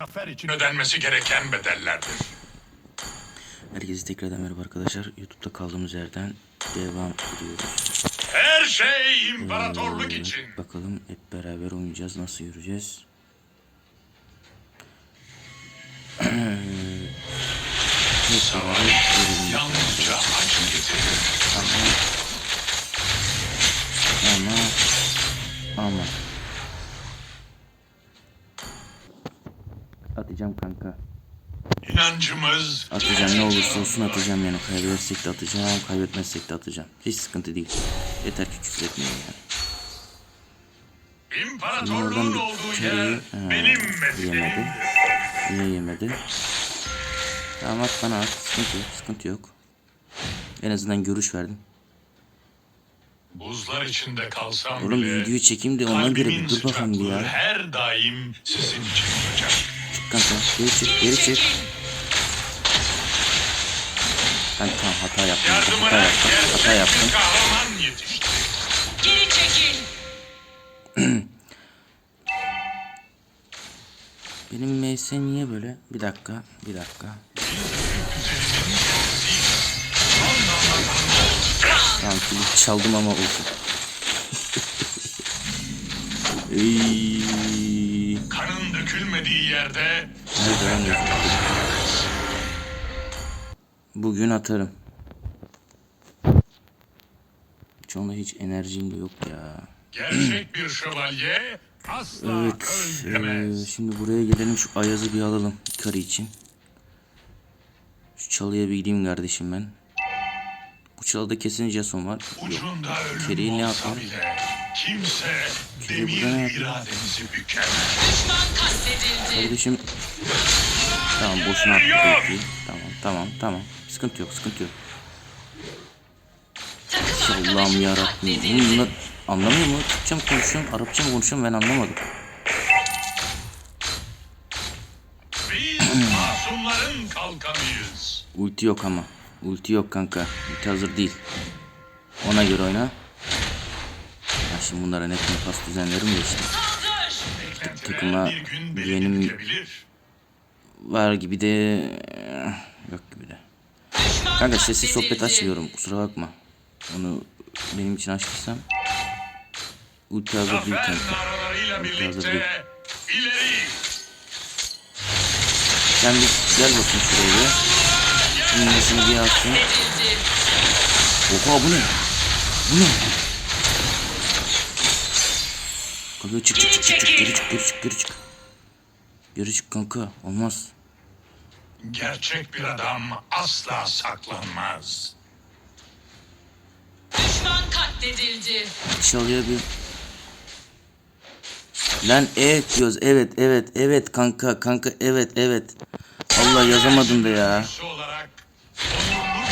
zafer için ödenmesi gereken bedellerdir. Herkese tekrardan merhaba arkadaşlar. YouTube'da kaldığımız yerden devam ediyoruz. Her şey imparatorluk Ee, için. Bakalım hep beraber oynayacağız. Nasıl yürüyeceğiz? görelim. Yalnızca acı getirir. Ama ama atacağım kanka. İnancımız Atacağım ne olursa olsun atacağım yani. Kaybedersek de atacağım, kaybetmezsek de atacağım. Hiç sıkıntı değil. Yeter ki küfür etmeyin yani. İmparatorluğun olduğu yer benim yemedi. mesleğimdir. Niye yemedi? Tamam at bana at. Sıkıntı yok, sıkıntı yok. En azından görüş verdim. Buzlar içinde kalsam Oğlum bile videoyu çekeyim de ona göre bir dur bakalım ya. her daim sizin için olacak. Çık kanka. Geri çık, geri çık. Ben tamam hata yaptım. Hata yaptım. Hata yaptım. Geri çekil. Benim MS niye böyle? Bir dakika, bir dakika. Tamam kilit çaldım ama olsun. Ey, Kanın dökülmediği yerde yok? Bugün atarım. Şu anda hiç enerjim de yok ya. gerçek bir şövalye asla Evet. öldüremez. eee, şimdi buraya gelelim şu Ayaz'ı bir alalım. Karı için. Şu çalıya bir gideyim kardeşim ben. Bu çalıda kesin Jason var. Yok. Ucunda Keri'yi ölüm ne yapalım? bile kimse demir irademizi bükemez. Düşman katledildi. Kardeşim. Tamam boşuna attı belki. Tamam tamam tamam. Sıkıntı yok sıkıntı yok. Takım Allah'ım yarabbim. Bunlar anlamıyor mu? Türkçe mi konuşuyorum, Arapça mı konuşuyorum ben anlamadım. Biz masumların kalkanıyız. Ulti yok ama. Ulti yok kanka. Ulti hazır değil. Ona göre oyna. Şimdi bunlara ne pas düzenlerim de işte. Takıma bir güvenim var gibi de yok gibi de. Kanka sessiz sohbet açmıyorum kusura bakma. Onu benim için açtıysam ulti hazır değil kanka. Ulti hazır değil. Sen bir gel bakayım şuraya bir. Şimdi şunu bir. Katledildi. Oha bu ne? Bu ne? Kanka çık çık çık çık çık geri çık geri çık geri çık. Geri çık kanka olmaz. Gerçek bir adam asla saklanmaz. Düşman katledildi. Çalıya bir. Lan evet diyoruz evet evet evet kanka kanka evet evet. Allah yazamadım da ya.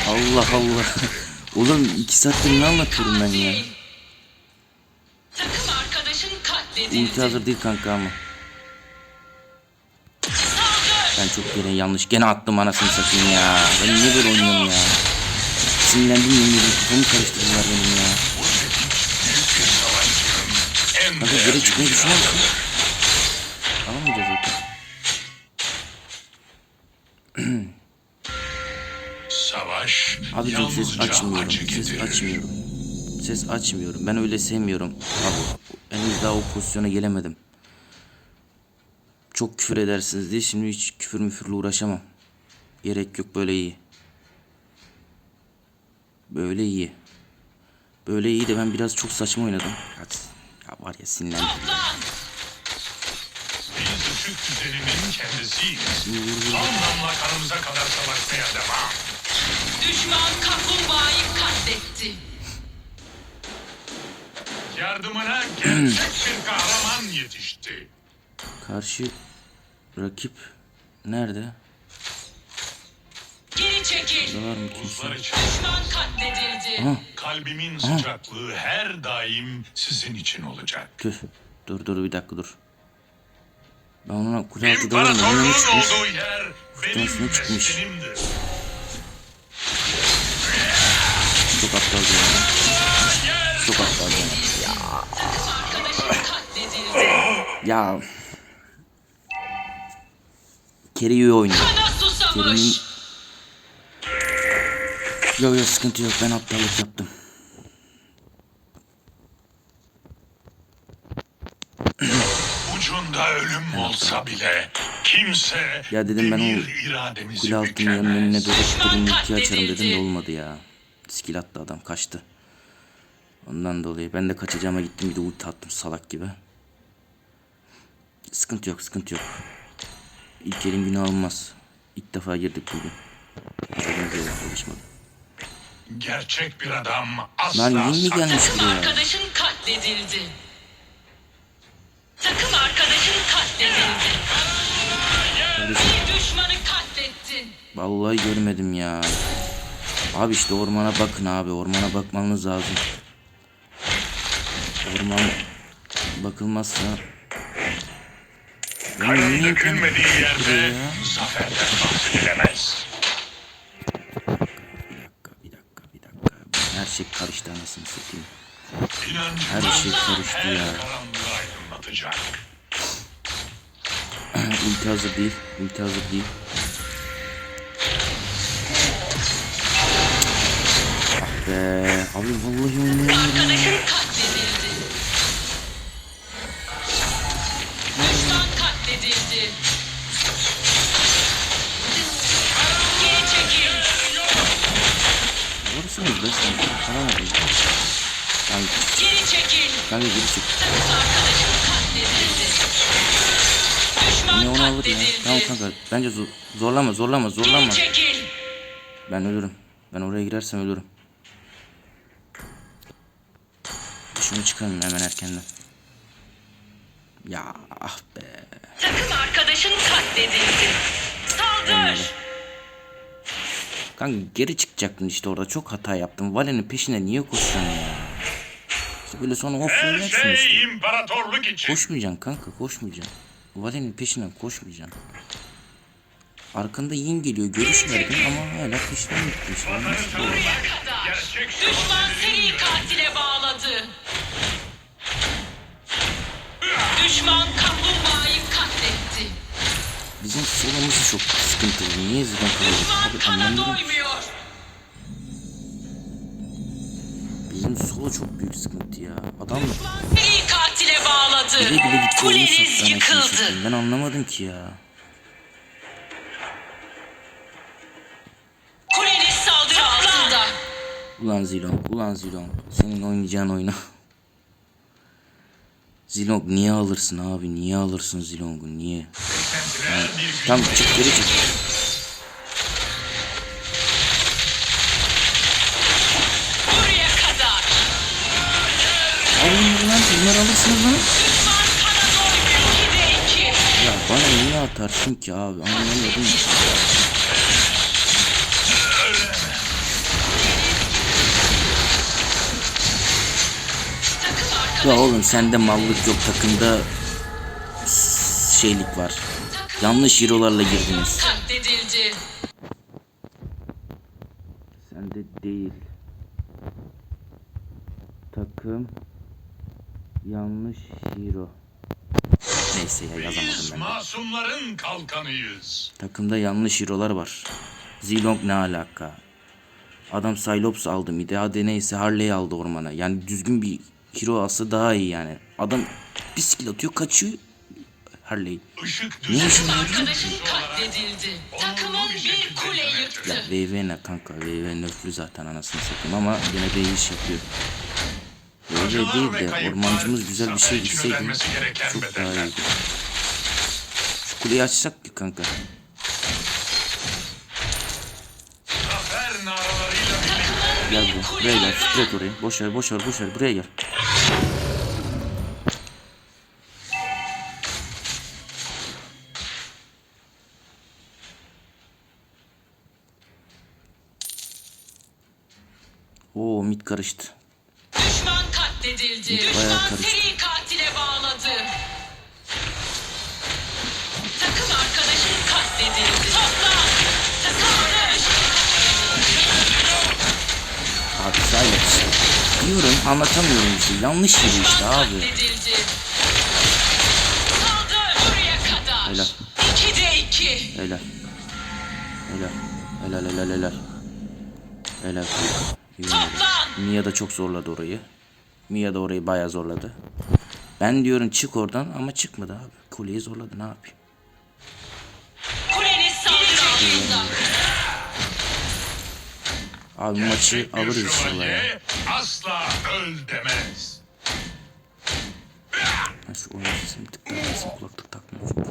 Allah Allah. Oğlum iki saattir ne anlatıyorum ben ya. Takım. Ulti hazır değil kanka ama. Ben çok gene yanlış. Gene attım anasını satayım ya. Ben niye böyle oynuyorum ya? Sinirlendim yemin. Kafamı karıştırdılar benim ya. Kanka geri çıkmayı düşünüyor musun? Alamayacağız zaten. Savaş Abicim ses açmıyorum. Ses açmıyorum. Ses açmıyorum. Ben öyle sevmiyorum. Abi henüz daha o pozisyona gelemedim. Çok küfür edersiniz diye şimdi hiç küfür müfürle uğraşamam. Gerek yok böyle iyi. Böyle iyi. Böyle iyi de ben biraz çok saçma oynadım. Hadi. Ya var ya sinirlendim. Işık düzeninin kendisiyiz. Son damla kanımıza kadar savaşmaya devam. Düşman kaplumbağayı katletti. Yardımına gerçek bir kahraman yetişti. Karşı rakip nerede? Geri çekil. Burada var mı kimse? Buzlar için Düşman katledildi. Aha kalbimin sıcaklığı her daim sizin için olacak. tüh. Dur dur bir dakika dur. Ben ona kule altı dalarım. Önüne İmparatorluğun çıkmış. olduğu yer benim çıkmış. meskenimdir. Çok aptalca ya. Çok aptalca. Ya. Kerry'i oynuyor. Susamış. Yok yok sıkıntı yok ben aptallık yaptım. Ucunda ölüm olsa bile kimse Ya dedim ben o Kule altının yanının önüne Düşman bir ulti açarım dedim de olmadı ya. Skill attı adam kaçtı. Ondan dolayı ben de kaçacağıma gittim bir de ulti attım salak gibi. Sıkıntı yok sıkıntı yok. İlk elin günü almaz. İlk defa girdik bugün. Olarak çalışmadı. Gerçek bir adam asla Lan yeni mi gelmiş Takım buraya? arkadaşın katledildi. Takım arkadaşın katledildi. Kardeşim Bir düşmanı katlettin. vallahi görmedim ya. Abi işte ormana bakın abi ormana bakmanız lazım. Orman bakılmazsa Niye dökülmediği yerde zaferden bahsedilemez. Bir dakika, bir dakika. Her şey karıştı anasını satayım. Her şey karıştı ya. Ulti hazır değil, ulti hazır değil. Ah be, abi vallahi oynayamıyorum. Vurursunuz be sen, aramadım. Kanka, Geri çekil. kanka geri. Düşman Niye onu alır ya? Tamam kanka, bence zo- zorlama, zorlama, zorlama. Çekil. Ben ölürüm. Ben oraya girersem ölürüm. Şunu çıkarın hemen erkenden. Ya ah be. Takım arkadaşın katledildi. Saldır. Kanka geri çıkacaktın işte orada çok hata yaptın. Vale'nin peşine niye koşuyorsun ya? İşte böyle sonra Her offlayacaksın işte. şey imparatorluk için. Koşmayacaksın kanka koşmayacaksın. Vale'nin peşinden koşmayacaksın. Arkanda yiyin geliyor görüş verdin ama hala peşinden gittin işte. Gerçek Düşman seri katile bağladı. Düşman kaplumbağayı katletti. Bizim solumuz çok sıkıntılı. Niye? Düşman Abi kana anlamıyorum. Bizim solo çok büyük sıkıntı ya. Adam Düşman seri katile bağladı. bile bile gitti Kuleniz yıkıldı. Ben anlamadım ki ya. Kuleniz saldırı altında. Ulan Zilong, ulan Zilong. Senin oynayacağın oyunu. Zilong niye alırsın abi? Niye alırsın Zilong'u? Niye? gün Tam çık geri çık. Alın lan bunları alırsınız lan. Düşman kana doymuyor. 2'de 2. Ya bana niye atarsın ki abi? Anlamadım. Ya oğlum sende mallık yok takımda şeylik var. Yanlış hero'larla girdiniz. Sende değil. Takım yanlış hero. Neyse ya yazamadım ben. de. masumların kalkanıyız. Takımda yanlış hero'lar var. Zilong ne alaka? Adam Cylops aldı mıydı? Hadi neyse Harley aldı ormana. Yani düzgün bir hero alsa daha iyi yani. Adam bir skill atıyor kaçıyor. Harley. Işık Ne işin var? Arkadaşın katledildi. Takımın bir kule yıktı. Ya VV ne kanka? VV nöflü zaten anasını satayım ama yine de iyi iş yapıyor. VV değil de ormancımız güzel bir şey gitseydi çok daha iyiydi. Şu kuleyi açsak ki kanka. Gel Bir buraya. gel. Straight oraya. Boş ver boş ver boş ver. Buraya gel. Oo mid karıştı. Düşman katledildi. Bayağı Düşman karıştı. seri katile bağladı. Takım arkadaşın katledildi. Diyorum anlatamıyorum işte. Yanlış yeri işte abi. Helal. 2'de 2. iki. Helal. Helal. Helal helal helal. Helal. Mia da çok zorladı orayı. Mia da orayı bayağı zorladı. Ben diyorum çık oradan ama çıkmadı abi. Kuleyi zorladı ne yapayım. Kuleniz saldırı altında. Abi maçı bir alırız inşallah ya. asla öl demez. Ben şu oyun sesini bir tık kısayım, kulaklık takmıyorum.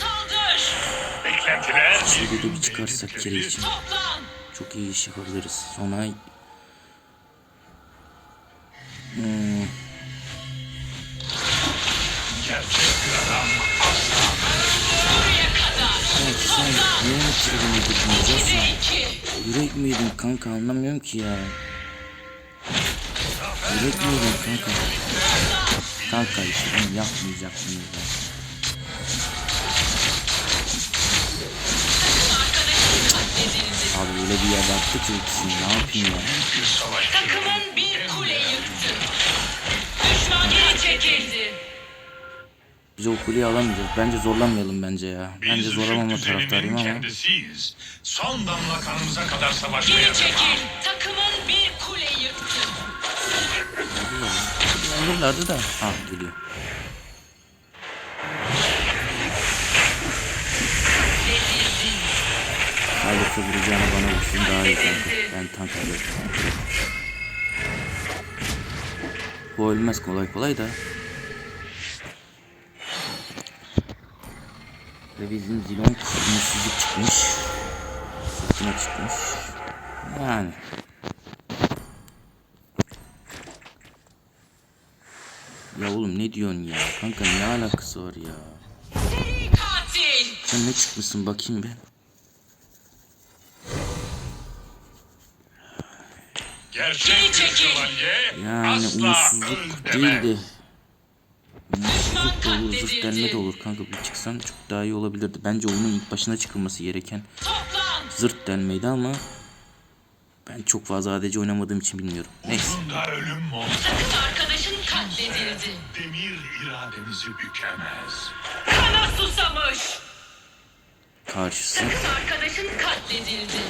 Saldır. Beklentiler Şurada da bir çıkarsak kere için Toplan. çok iyi iş yapabiliriz. Sonra Gerçek bir adam Buraya kadar. sen, sen yedirdin Bize iki. Yürek mi yedin kanka anlamıyorum ki ya. Yürek mi yedin kanka? Kanka işte bunu yapmayacaktınız ya. Abi öyle bir yerde attı ki ikisini ne yapayım ya. Takımın bir kule yıktı. Düşman geri çekildi. Biz o kuleyi alamayacağız. Bence zorlanmayalım bence ya. Bence zorlamama taraftarıyım ama. kendisiyiz. Son damla kanımıza kadar savaşmaya Geri çekil. Takımın bir kule yıktı. Alırlardı da. Ha geliyor. Rezildin. Ayrıca vuracağını bana vursun daha iyi kanka. Ben tank alıyorum. Bu ölmez kolay kolay da. Ve bizim Zilong ümitsizlik çıkmış. Fırtına çıkmış. Yani. Ya oğlum ne diyorsun ya? Kanka ne alakası var ya? Sen ne çıkmışsın bakayım ben. Gerçek Yani asla umutsuzluk öl da olur, katledildi. delme de olur kanka. Bir çıksan çok daha iyi olabilirdi. Bence oyunun ilk başına çıkılması gereken zırt delmeydi ama ben çok fazla ADC oynamadığım için bilmiyorum. Neyse. Ölüm Takım arkadaşın katledildi. demir irademizi bükemez. Kana susamış. Karşısı Takım arkadaşın katledildi.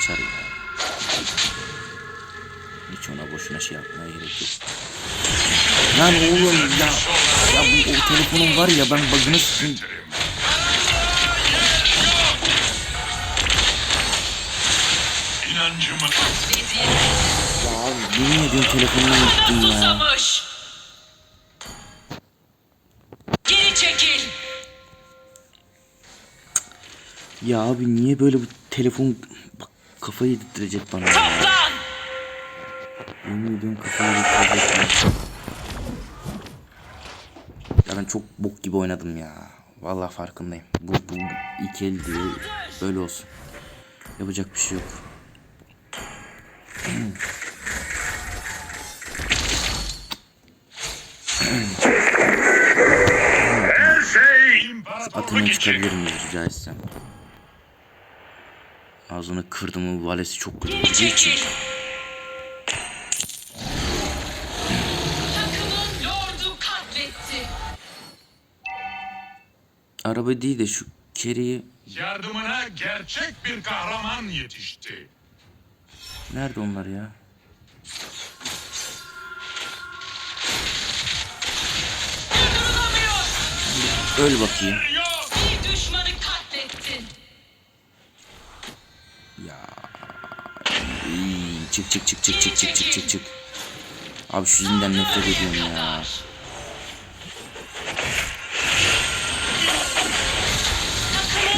kaçar ya. Hiç ona boşuna şey yapmaya gerek yok. Lan oğlum ya. Ya bu o telefonun var ya ben bug'ını Rezil. Ya abi yemin ediyorum telefondan Kana gittim ya. Geri çekil. Ya abi niye böyle bu telefon bak kafayı yedirtecek bana. Toplan. Yemin ediyorum kafayı yedirtecek ya. Ya ben çok bok gibi oynadım ya. Vallahi farkındayım. Bu, bu ilk el diye böyle olsun. Yapacak bir şey yok. Atını çıkabilir miyiz rica etsem? Ağzını kırdım valesi çok çekil. Araba değil de şu keriyi Yardımına gerçek bir kahraman yetişti. nerede onlar ya? Öl bakayım. Yok. Bir düşmanı katlettin. Ya. İyi, çık çık çık çık çık çık çık çık çık. Abi şu zinden nefret ediyorum ya.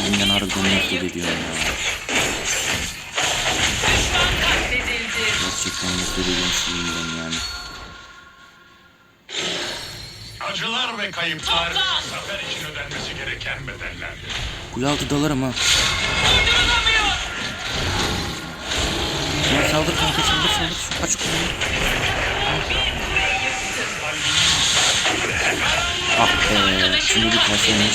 Zinden harbiden nefret ediyorum ya. Gerçekten nefret ediyorum şu yani. Acılar ve kayıplar zafer için ödenmesi gereken bedellerdir. Kule altı dalarım ha. Ya saldır kanka saldır saldır. Aç kuleyi. Ah be. Şimdi bir. Takımın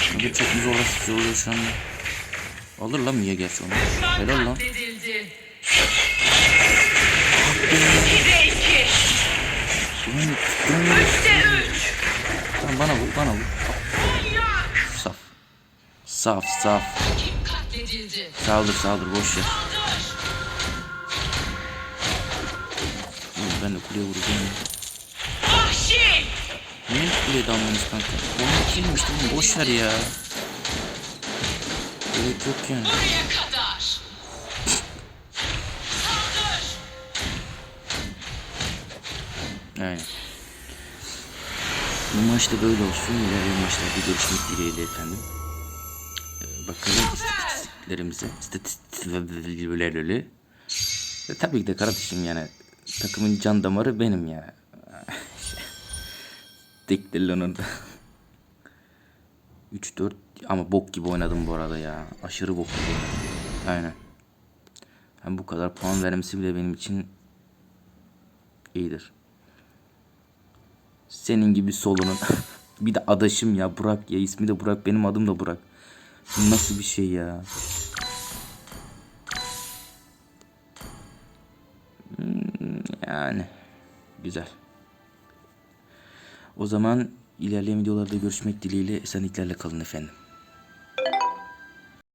Şimdi çok zorla sıkıyor şu anda. Alır lan Mia gerçi onu. Helal lan. Tamam bana vur bana vur. Saf. Saf saf. Saldır saldır boş ver. Ben de kuleye vuracağım. Vahşi. Niye kuleye dalmamız kanka? Onu kimmiş oğlum boş ver ya. Gerek yok yani. Aynen. Bu maçta böyle olsun. İlerleyen maçlarda görüşmek dileğiyle efendim. Ee, bakalım istatistiklerimize. İstatistiklerle. Tabii ki de kardeşim yani. Takımın can damarı benim ya. Lan onu da. 3-4 ama bok gibi oynadım bu arada ya. Aşırı bok gibi. Aynen. Hem bu kadar puan vermesi bile benim için iyidir. Senin gibi solunun. bir de adaşım ya Burak ya ismi de Burak benim adım da Burak. Nasıl bir şey ya? Hmm, Yani güzel. O zaman ilerleyen videolarda görüşmek dileğiyle esenliklerle kalın efendim.